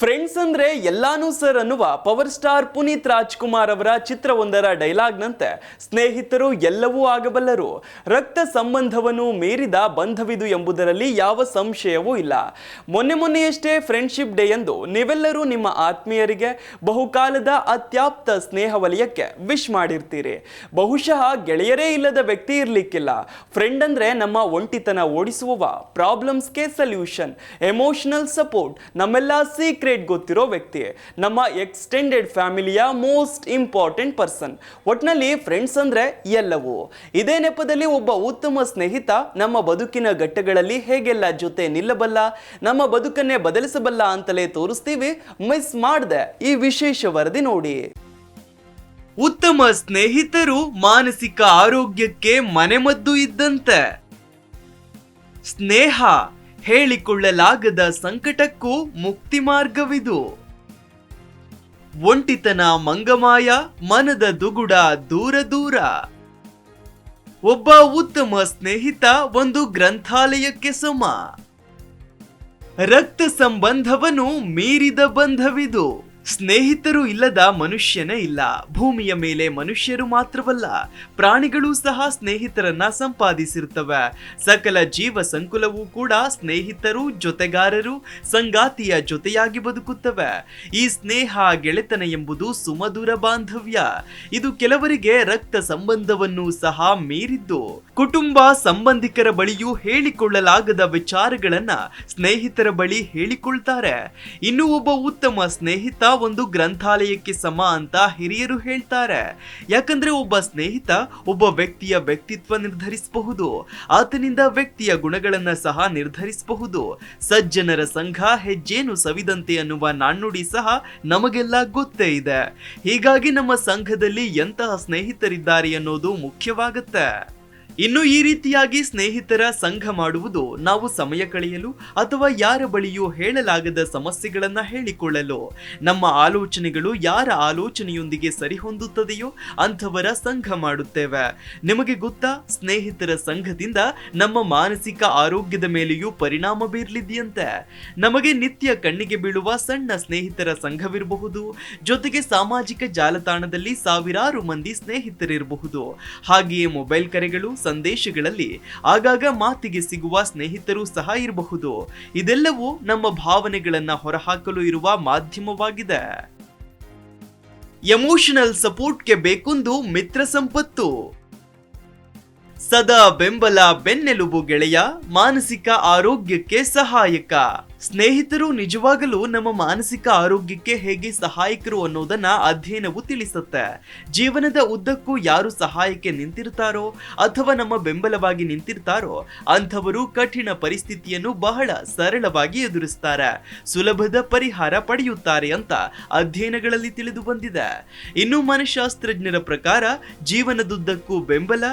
Friends ಅಂದ್ರೆ ಎಲ್ಲಾನು sir ಅನ್ನುವ ಪವರ್ ಸ್ಟಾರ್ ಪುನೀತ್ ರಾಜ್ಕುಮಾರ್ ಅವರ ಚಿತ್ರವೊಂದರ ಡೈಲಾಗ್ನಂತೆ ಸ್ನೇಹಿತರು ಎಲ್ಲವೂ ಆಗಬಲ್ಲರು. ರಕ್ತ ಸಂಬಂಧವನ್ನು ಮೀರಿದ ಬಂಧವಿದು ಎಂಬುದರಲ್ಲಿ ಯಾವ ಸಂಶಯವೂ ಇಲ್ಲ. ಮೊನ್ನೆ ಮೊನ್ನೆಯಷ್ಟೇ ಫ್ರೆಂಡ್ಶಿಪ್ ಡೇ ಎಂದು ನೀವೆಲ್ಲರೂ ನಿಮ್ಮ ಆತ್ಮೀಯರಿಗೆ ಬಹುಕಾಲದ ಅತ್ಯಾಪ್ತ ಸ್ನೇಹ ವಲಯಕ್ಕೆ ವಿಶ್ ಮಾಡಿರ್ತೀರಿ. ಬಹುಶಃ ಗೆಳೆಯರೇ ಇಲ್ಲದ ವ್ಯಕ್ತಿ ಇರಲಿಕ್ಕಿಲ್ಲ. ಫ್ರೆಂಡ್ ಅಂದ್ರೆ ನಮ್ಮ ಒಂಟಿತನ ಓಡಿಸುವವ ಪ್ರಾಬ್ಲಮ್ಸ್ಗೆ ಸೊಲ್ಯೂಷನ್ ಎಮೋಷನಲ್ ಸಪೋರ್ಟ್ ನಮ್ಮೆಲ್ಲ ಸೀಕ್ರೆಟ್ ಗೊತ್ತಿರೋ ವ್ಯಕ್ತಿ ನಮ್ಮ ಎಕ್ಸ್ಟೆಂಡೆಡ್ ಫ್ಯಾಮಿಲಿಯ ಮೋಸ್ಟ್ ಇಂಪಾರ್ಟೆಂಟ್ ಪರ್ಸನ್ ಒಟ್ನಲ್ಲಿ ಫ್ರೆಂಡ್ಸ್ ಅಂದ್ರೆ ಎಲ್ಲವೂ. ಇದೇ ನೆಪದಲ್ಲಿ ಒಬ್ಬ ಉತ್ತಮ ಸ್ನೇಹಿತ ನಮ್ಮ ಬದುಕಿನ ಘಟ್ಟಗಳಲ್ಲಿ ಹೇಗೆಲ್ಲ ಜೊತೆ ನಿಲ್ಲಬಲ್ಲ, ನಮ್ಮ ಬದುಕನ್ನೇ ಬದಲಿಸಬಲ್ಲ ಅಂತಲೇ ತೋರಿಸ್ತೀವಿ. ಮಿಸ್ ಮಾಡ್ದೆ ಈ ವಿಶೇಷ ವರದಿ ನೋಡಿ. ಉತ್ತಮ ಸ್ನೇಹಿತರು ಮಾನಸಿಕ ಆರೋಗ್ಯಕ್ಕೆ ಮನೆಮದ್ದು ಇದ್ದಂತೆ. ಸ್ನೇಹ. ಹೇಳಿಕೊಳ್ಳಲಾಗದ ಸಂಕಟಕ್ಕೂ ಮುಕ್ತಿ ಮಾರ್ಗವಿದು. ಒಂಟಿತನ ಮಂಗಮಾಯ ಮನದ ದುಗುಡ ದೂರ ದೂರ. ಒಬ್ಬ ಉತ್ತಮ ಸ್ನೇಹಿತ ಒಂದು ಗ್ರಂಥಾಲಯಕ್ಕೆ ಸಮ. ರಕ್ತ ಸಂಬಂಧವನ್ನು ಮೀರಿದ ಬಂಧವಿದು. ಸ್ನೇಹಿತರು ಇಲ್ಲದ ಮನುಷ್ಯನೇ ಇಲ್ಲ. ಭೂಮಿಯ ಮೇಲೆ ಮನುಷ್ಯರು ಮಾತ್ರವಲ್ಲ, ಪ್ರಾಣಿಗಳು ಸಹ ಸ್ನೇಹಿತರನ್ನ ಸಂಪಾದಿಸಿರುತ್ತವೆ. ಸಕಲ ಜೀವ ಸಂಕುಲವೂ ಕೂಡ ಸ್ನೇಹಿತರು, ಜೊತೆಗಾರರು, ಸಂಗಾತಿಯ ಜೊತೆಯಾಗಿ ಬದುಕುತ್ತವೆ. ಈ ಸ್ನೇಹ ಗೆಳೆತನ ಎಂಬುದು ಸುಮಧುರ ಬಾಂಧವ್ಯ. ಇದು ಕೆಲವರಿಗೆ ರಕ್ತ ಸಂಬಂಧವನ್ನು ಸಹ ಮೀರಿದ್ದು, ಕುಟುಂಬ ಸಂಬಂಧಿಕರ ಬಳಿಯೂ ಹೇಳಿಕೊಳ್ಳಲಾಗದ ವಿಚಾರಗಳನ್ನ ಸ್ನೇಹಿತರ ಬಳಿ ಹೇಳಿಕೊಳ್ತಾರೆ. ಇನ್ನು ಒಬ್ಬ ಉತ್ತಮ ಸ್ನೇಹಿತ ಒಂದು ಗ್ರಂಥಾಲಯಕ್ಕೆ ಸಮ ಅಂತ ಹಿರಿಯರು ಹೇಳ್ತಾರೆ. ಯಾಕಂದ್ರೆ ಒಬ್ಬ ಸ್ನೇಹಿತ ಒಬ್ಬ ವ್ಯಕ್ತಿಯ ವ್ಯಕ್ತಿತ್ವ ನಿರ್ಧರಿಸಬಹುದು. ಆತನಿಂದ ವ್ಯಕ್ತಿಯ ಗುಣಗಳನ್ನ ಸಹ ನಿರ್ಧರಿಸಬಹುದು. ಸಜ್ಜನರ ಸಂಘ ಹೆಜ್ಜೇನು ಸವಿದಂತೆ ಅನ್ನುವ ನಾಣ್ಣುಡಿ ಸಹ ನಮಗೆಲ್ಲ ಗೊತ್ತೇ ಇದೆ. ಹೀಗಾಗಿ ನಮ್ಮ ಸಂಘದಲ್ಲಿ ಎಂತಹ ಸ್ನೇಹಿತರಿದ್ದಾರೆ ಅನ್ನೋದು ಮುಖ್ಯವಾಗುತ್ತೆ. ಇನ್ನು ಈ ರೀತಿಯಾಗಿ ಸ್ನೇಹಿತರ ಸಂಘ ಮಾಡುವುದು ನಾವು ಸಮಯ ಕಳೆಯಲು ಅಥವಾ ಯಾರ ಬಳಿಯೂ ಹೇಳಲಾಗದ ಸಮಸ್ಯೆಗಳನ್ನು ಹೇಳಿಕೊಳ್ಳಲು. ನಮ್ಮ ಆಲೋಚನೆಗಳು ಯಾರ ಆಲೋಚನೆಯೊಂದಿಗೆ ಸರಿಹೊಂದುತ್ತದೆಯೋ ಅಂಥವರ ಸಂಘ ಮಾಡುತ್ತೇವೆ. ನಿಮಗೆ ಗೊತ್ತಾ, ಸ್ನೇಹಿತರ ಸಂಘದಿಂದ ನಮ್ಮ ಮಾನಸಿಕ ಆರೋಗ್ಯದ ಮೇಲೆಯೂ ಪರಿಣಾಮ ಬೀರಲಿದೆಯಂತೆ. ನಮಗೆ ನಿತ್ಯ ಕಣ್ಣಿಗೆ ಬೀಳುವ ಸಣ್ಣ ಸ್ನೇಹಿತರ ಸಂಘವಿರಬಹುದು. ಜೊತೆಗೆ ಸಾಮಾಜಿಕ ಜಾಲತಾಣದಲ್ಲಿ ಸಾವಿರಾರು ಮಂದಿ ಸ್ನೇಹಿತರಿರಬಹುದು. ಹಾಗೆಯೇ ಮೊಬೈಲ್ ಕರೆಗಳು ಸಂದೇಶಗಳಲ್ಲಿ ಆಗಾಗ ಮಾತಿಗೆ ಸಿಗುವ ಸ್ನೇಹಿತರು ಸಹ ಇರಬಹುದು. ಇದೆಲ್ಲವೂ ನಮ್ಮ ಭಾವನೆಗಳನ್ನ ಹೊರಹಾಕಲು ಇರುವ ಮಾಧ್ಯಮವಾಗಿದೆ. ಎಮೋಷನಲ್ ಸಪೋರ್ಟ್ಗೆ ಬೇಕೊಂದು ಮಿತ್ರ ಸಂಪತ್ತು. ಸದಾ ಬೆಂಬಲ ಬೆನ್ನೆಲುಬು ಗೆಳೆಯ, ಮಾನಸಿಕ ಆರೋಗ್ಯಕ್ಕೆ ಸಹಾಯಕ. ಸ್ನೇಹಿತರು ನಿಜವಾಗಲೂ ನಮ್ಮ ಮಾನಸಿಕ ಆರೋಗ್ಯಕ್ಕೆ ಹೇಗೆ ಸಹಾಯಕರು ಅನ್ನೋದನ್ನ ಅಧ್ಯಯನವು ತಿಳಿಸುತ್ತೆ. ಜೀವನದ ಉದ್ದಕ್ಕೂ ಯಾರು ಸಹಾಯಕ್ಕೆ ನಿಂತಿರ್ತಾರೋ, ಅಥವಾ ನಮ್ಮ ಬೆಂಬಲವಾಗಿ ನಿಂತಿರ್ತಾರೋ, ಅಂಥವರು ಕಠಿಣ ಪರಿಸ್ಥಿತಿಯನ್ನು ಬಹಳ ಸರಳವಾಗಿ ಎದುರಿಸ್ತಾರೆ. ಸುಲಭದ ಪರಿಹಾರ ಪಡೆಯುತ್ತಾರೆ ಅಂತ ಅಧ್ಯಯನಗಳಲ್ಲಿ ತಿಳಿದು ಬಂದಿದೆ. ಇನ್ನು ಮನಃಶಾಸ್ತ್ರಜ್ಞರ ಪ್ರಕಾರ, ಜೀವನದುದ್ದಕ್ಕೂ ಬೆಂಬಲ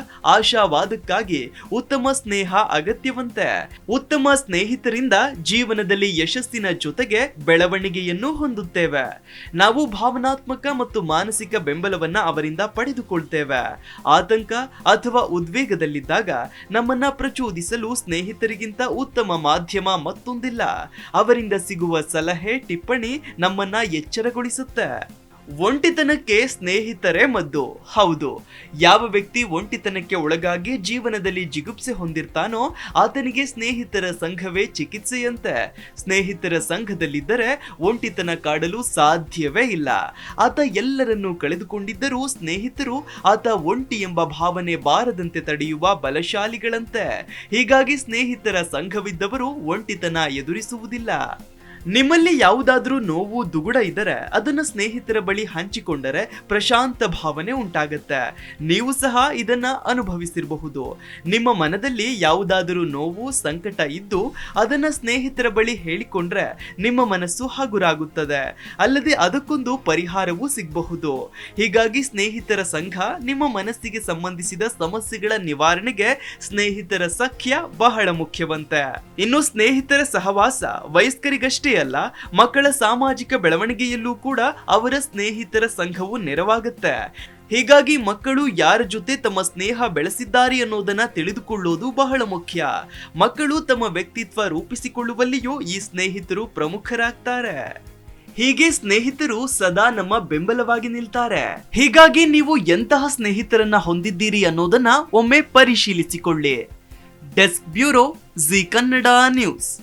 ಆಶಾವಾದಕ್ಕಾಗಿ ಉತ್ತಮ ಸ್ನೇಹ ಅಗತ್ಯವಂತೆ. ಉತ್ತಮ ಸ್ನೇಹಿತರಿಂದ ಜೀವನದಲ್ಲಿ ಯಶಸ್ಸಿನ ಜೊತೆಗೆ ಬೆಳವಣಿಗೆಯನ್ನು ಹೊಂದುತ್ತೇವೆ. ನಾವು ಭಾವನಾತ್ಮಕ ಮತ್ತು ಮಾನಸಿಕ ಬೆಂಬಲವನ್ನ ಅವರಿಂದ ಪಡೆದುಕೊಳ್ತೇವೆ. ಆತಂಕ ಅಥವಾ ಉದ್ವೇಗದಲ್ಲಿದ್ದಾಗ ನಮ್ಮನ್ನ ಪ್ರಚೋದಿಸಲು ಸ್ನೇಹಿತರಿಗಿಂತ ಉತ್ತಮ ಮಾಧ್ಯಮ ಮತ್ತೊಂದಿಲ್ಲ. ಅವರಿಂದ ಸಿಗುವ ಸಲಹೆ, ಟಿಪ್ಪಣಿ ನಮ್ಮನ್ನ ಎಚ್ಚರಗೊಳಿಸುತ್ತೆ. ಒಂಟಿತನಕ್ಕೆ ಸ್ನೇಹಿತರೇ ಮದ್ದು. ಹೌದು, ಯಾವ ವ್ಯಕ್ತಿ ಒಂಟಿತನಕ್ಕೆ ಒಳಗಾಗಿ ಜೀವನದಲ್ಲಿ ಜಿಗುಪ್ಸೆ ಹೊಂದಿರ್ತಾನೋ ಆತನಿಗೆ ಸ್ನೇಹಿತರ ಸಂಘವೇ ಚಿಕಿತ್ಸೆಯಂತೆ. ಸ್ನೇಹಿತರ ಸಂಘದಲ್ಲಿದ್ದರೆ ಒಂಟಿತನ ಕಾಡಲು ಸಾಧ್ಯವೇ ಇಲ್ಲ. ಆತ ಎಲ್ಲರನ್ನೂ ಕಳೆದುಕೊಂಡಿದ್ದರೂ ಸ್ನೇಹಿತರು ಆತ ಒಂಟಿ ಎಂಬ ಭಾವನೆ ಬಾರದಂತೆ ತಡೆಯುವ ಬಲಶಾಲಿಗಳಂತೆ. ಹೀಗಾಗಿ ಸ್ನೇಹಿತರ ಸಂಘವಿದ್ದವರು ಒಂಟಿತನ ಎದುರಿಸುವುದಿಲ್ಲ. ನಿಮ್ಮಲ್ಲಿ ಯಾವುದಾದ್ರೂ ನೋವು, ದುಗುಡ ಇದ್ದರೆ ಅದನ್ನ ಸ್ನೇಹಿತರ ಬಳಿ ಹಂಚಿಕೊಂಡರೆ ಪ್ರಶಾಂತ ಭಾವನೆ ಉಂಟಾಗತ್ತೆ. ನೀವು ಸಹ ಇದನ್ನ ಅನುಭವಿಸಿರಬಹುದು. ನಿಮ್ಮ ಮನದಲ್ಲಿ ಯಾವುದಾದರೂ ನೋವು, ಸಂಕಟ ಇದ್ದು ಅದನ್ನ ಸ್ನೇಹಿತರ ಬಳಿ ಹೇಳಿಕೊಂಡ್ರೆ ನಿಮ್ಮ ಮನಸ್ಸು ಹಗುರಾಗುತ್ತದೆ. ಅಲ್ಲದೆ ಅದಕ್ಕೊಂದು ಪರಿಹಾರವೂ ಸಿಗಬಹುದು. ಹೀಗಾಗಿ ಸ್ನೇಹಿತರ ಸಂಘ ನಿಮ್ಮ ಮನಸ್ಸಿಗೆ ಸಂಬಂಧಿಸಿದ ಸಮಸ್ಯೆಗಳ ನಿವಾರಣೆಗೆ ಸ್ನೇಹಿತರ ಸಖ್ಯ ಬಹಳ ಮುಖ್ಯವಂತೆ. ಇನ್ನು ಸ್ನೇಹಿತರ ಸಹವಾಸ ವಯಸ್ಕರಿಗಷ್ಟೇ ಅಲ್ಲ, ಮಕ್ಕಳ ಸಾಮಾಜಿಕ ಬೆಳವಣಿಗೆಯಲ್ಲೂ ಕೂಡ ಅವರ ಸ್ನೇಹಿತರ ಸಂಘವು ನೆರವಾಗುತ್ತೆ. ಹೀಗಾಗಿ ಮಕ್ಕಳು ಯಾರ ಜೊತೆ ತಮ್ಮ ಸ್ನೇಹ ಬೆಳೆಸಿದ್ದಾರೆ ಅನ್ನೋದನ್ನ ತಿಳಿದುಕೊಳ್ಳೋದು ಬಹಳ ಮುಖ್ಯ. ಮಕ್ಕಳು ತಮ್ಮ ವ್ಯಕ್ತಿತ್ವ ರೂಪಿಸಿಕೊಳ್ಳುವಲ್ಲಿಯೂ ಈ ಸ್ನೇಹಿತರು ಪ್ರಮುಖರಾಗ್ತಾರೆ. ಹೀಗೆ ಸ್ನೇಹಿತರು ಸದಾ ನಮ್ಮ ಬೆಂಬಲವಾಗಿ ನಿಲ್ತಾರೆ. ಹೀಗಾಗಿ ನೀವು ಎಂತಹ ಸ್ನೇಹಿತರನ್ನ ಹೊಂದಿದ್ದೀರಿ ಅನ್ನೋದನ್ನ ಒಮ್ಮೆ ಪರಿಶೀಲಿಸಿಕೊಳ್ಳಿ. Desk bureau Zee Kannada news.